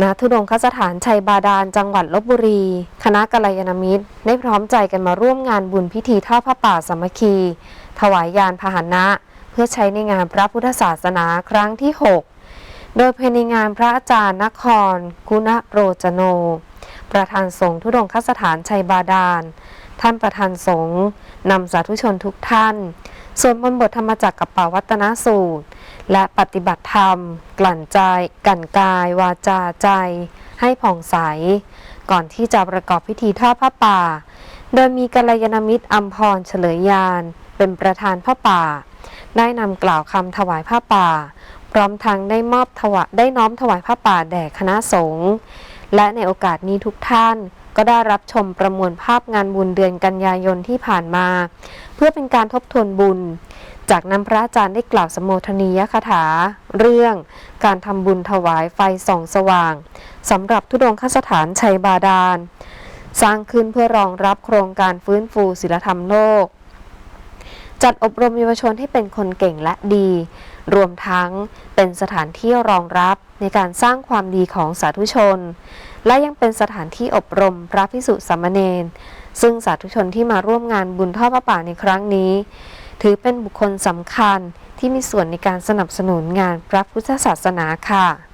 ณทุดงคสถานชัยบาดาลจังหวัดลบบุรี คณะกัลยาณมิตร ได้พร้อมใจกันมาร่วมงานบุญพิธีทอดพระป่าสามัคคี ถวายยานพาหนะ เพื่อใช้ในงานพระพุทธศาสนาครั้งที่ 6 โดยภายในงานพระอาจารย์นคร กุณโรจโน ประธานสงฆ์ทุดงคสถานชัยบาดาล ท่านประธานสงฆ์นำสาธุชนทุกท่านสวดมนต์บทธรรมจักรกับปาวัตนสูตร และปฏิบัติธรรม กลั่นใจกลั่นกาย วาจาใจ ให้ผ่องใส ก่อนที่จะประกอบพิธีทอดผ้าป่า โดยมีกัลยาณมิตรอัมพรเฉลยยาน เป็นประธานผ้าป่า ได้นำกล่าวคำถวายผ้าป่า พร้อมทั้งได้มอบถวายได้น้อมถวายผ้าป่าแด่คณะสงฆ์และในโอกาสนี้ทุกท่านก็ได้รับชมประมวลภาพงานบุญเดือนกันยายนที่ผ่านมา เพื่อเป็นการทบทวนบุญ จากนั้นพระอาจารย์ได้กล่าวสมโภชนียคาถา เรื่องการทำบุญถวายไฟส่องสว่างสำหรับทุดงคสถานชัยบาดาล สร้างขึ้นเพื่อรองรับโครงการฟื้นฟูศิลธรรมโลก จัดอบรมเยาวชนให้เป็นคนเก่งและดี รวมทั้งเป็นสถานที่รองรับในการสร้างความดีของสาธุชน และยังเป็นสถานที่อบรมพระพิสุสามเณรซึ่งสาธุชนที่มาร่วมงานบุญทอดพระป่าในครั้งนี้ ถือเป็นบุคคลสำคัญที่มีส่วนในการสนับสนุนงานพระพุทธศาสนาค่ะ